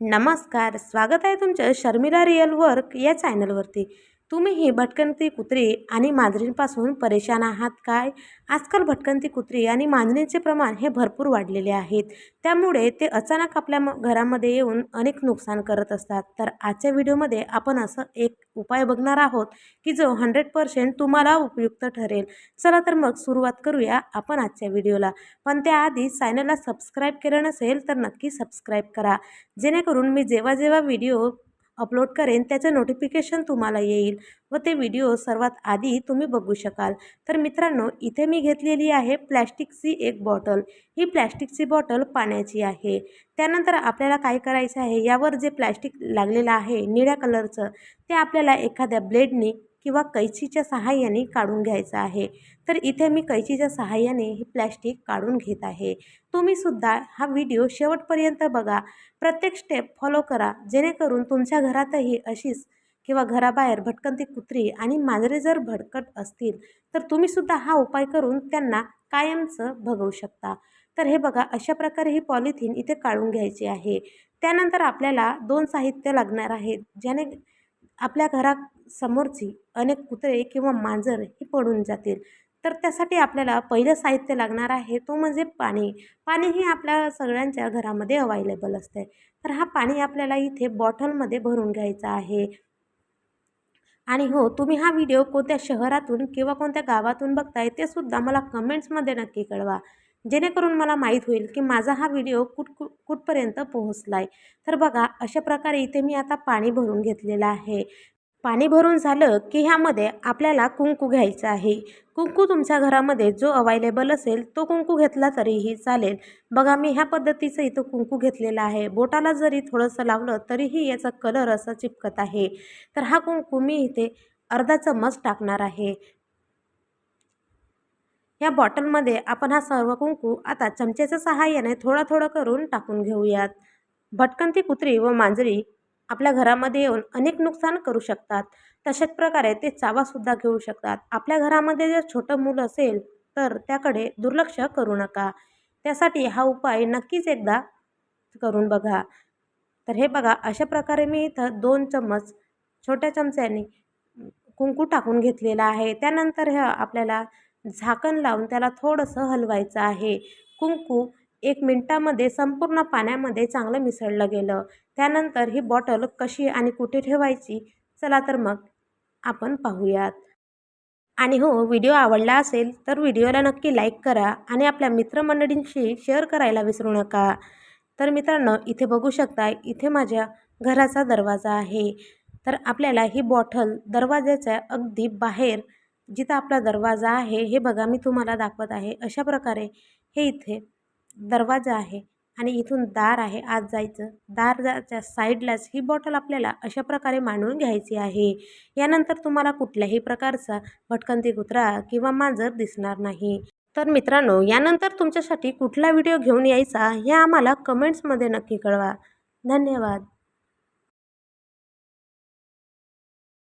नमस्कार स्वागत आहे तुमचं शर्मिला रिअल वर्क या चॅनलवरती तुम्ही ही भटकंती कुत्री आणि मांजरींपासून परेशान आहात काय? आजकाल भटकंती कुत्री आणि मांजरींचे प्रमाण हे भरपूर वाढलेले आहेत. त्यामुळे ते अचानक आपल्या म घरामध्ये येऊन अनेक नुकसान करत असतात. तर आजच्या व्हिडिओमध्ये आपण असं एक उपाय बघणार आहोत की जो हंड्रेड पर्सेंट तुम्हाला उपयुक्त ठरेल. चला तर मग सुरुवात करूया आपण आजच्या व्हिडिओला. पण त्याआधी चॅनलला सबस्क्राईब केलं नसेल तर नक्की सबस्क्राईब करा. जेणेकरून मी जेव्हा जेव्हा व्हिडिओ अपलोड करेन त्याचं नोटिफिकेशन तुम्हाला येईल व ते व्हिडिओ सर्वात आधी तुम्ही बघू शकाल. तर मित्रांनो इथे मी घेतलेली आहे प्लॅस्टिकची एक बॉटल. ही प्लॅस्टिकची बॉटल पाण्याची आहे. त्यानंतर आपल्याला काय करायचं आहे? यावर जे प्लॅस्टिक लागलेलं आहे निळ्या कलरचं ते आपल्याला एखाद्या ब्लेडनी किंवा कैचीच्या सहाय्याने काढून घ्यायचं आहे. तर इथे मी कैचीच्या सहाय्याने हे प्लॅस्टिक काढून घेत आहे. तुम्हीसुद्धा हा व्हिडिओ शेवटपर्यंत बघा. प्रत्येक स्टेप फॉलो करा. जेणेकरून तुमच्या घरातही अशीच किंवा घराबाहेर भटकंती कुत्री आणि मांजरे जर भडकट असतील तर तुम्हीसुद्धा हा उपाय करून त्यांना कायमचं भगवू शकता. तर हे बघा अशा प्रकारे ही पॉलिथिन इथे काढून घ्यायची आहे. त्यानंतर आपल्याला दोन साहित्य लागणार आहेत. ज्याने आपल्या समोरची अनेक कुत्रे किंवा मांजर हे पडून जातील. तर त्यासाठी आपल्याला पहिलं साहित्य लागणार आहे तो म्हणजे पाणी. पाणी हे आपल्या सगळ्यांच्या घरामध्ये अवायलेबल असते. तर हा पाणी आपल्याला इथे बॉटलमध्ये भरून घ्यायचा आहे. आणि हो तुम्ही हा व्हिडिओ कोणत्या शहरातून किंवा कोणत्या गावातून बघताय ते सुद्धा मला कमेंट्समध्ये नक्की कळवा. जेणेकरून मला माहीत होईल की माझा हा व्हिडिओ कुठ कु कुठपर्यंत पोहोचला आहे तर बघा अशा प्रकारे इथे मी आता पाणी भरून घेतलेलं आहे. पाणी भरून झालं की ह्यामध्ये आपल्याला कुंकू घ्यायचं आहे. कुंकू तुमच्या घरामध्ये जो अवायलेबल असेल तो कुंकू घेतला तरीही चालेल. बघा मी ह्या पद्धतीचं इथं कुंकू घेतलेला आहे. बोटाला जरी थोडंसं लावलं तरीही याचा कलर असा चिपकत आहे. तर हा कुंकू मी इथे अर्धा चम्मच टाकणार आहे. या बॉटलमध्ये आपण हा सर्व कुंकू आता चमच्याच्या सहाय्याने थोडा थोडं करून टाकून घेऊयात. भटकंती कुत्री व मांजरी आपल्या घरामध्ये येऊन अनेक नुकसान करू शकतात. तशाच प्रकारे ते चावासुद्धा घेऊ शकतात. आपल्या घरामध्ये जर छोटं मूल असेल तर त्याकडे दुर्लक्ष करू नका. त्यासाठी हा उपाय नक्कीच एकदा करून बघा. तर हे बघा अशा प्रकारे मी इथं दोन चम्मच छोट्या चमच्याने कुंकू टाकून घेतलेला आहे. त्यानंतर हे आपल्याला झाकण लावून त्याला थोडंसं हलवायचं आहे. कुंकू एक मिनटामध्ये संपूर्ण पाण्यामध्ये चांगलं मिसळलं गेलं. त्यानंतर ही बॉटल कशी आणि कुठे ठेवायची? चला तर मग आपण पाहूयात. आणि हो व्हिडिओ आवडला असेल तर व्हिडिओला नक्की लाईक करा आणि आपल्या मित्रमंडळींशी शेअर करायला विसरू नका. तर मित्रांनो इथे बघू शकता इथे माझ्या घराचा दरवाजा आहे. तर आपल्याला ही बॉटल दरवाजाच्या अगदी बाहेर जिथं आपला दरवाजा आहे हे बघा मी तुम्हाला दाखवत आहे. अशा प्रकारे हे इथे दरवाजा आहे आणि इथून दार आहे. आत जायचं. दारच्या साईडलाच ही बॉटल आपल्याला अशा प्रकारे मांडून घ्यायची आहे. यानंतर तुम्हाला कुठल्याही प्रकारचा भटकंती कुत्रा किंवा मांजर दिसणार नाही. तर मित्रांनो यानंतर तुमच्यासाठी कुठला व्हिडिओ घेऊन यायचा हे आम्हाला कमेंट्समध्ये नक्की कळवा. धन्यवाद.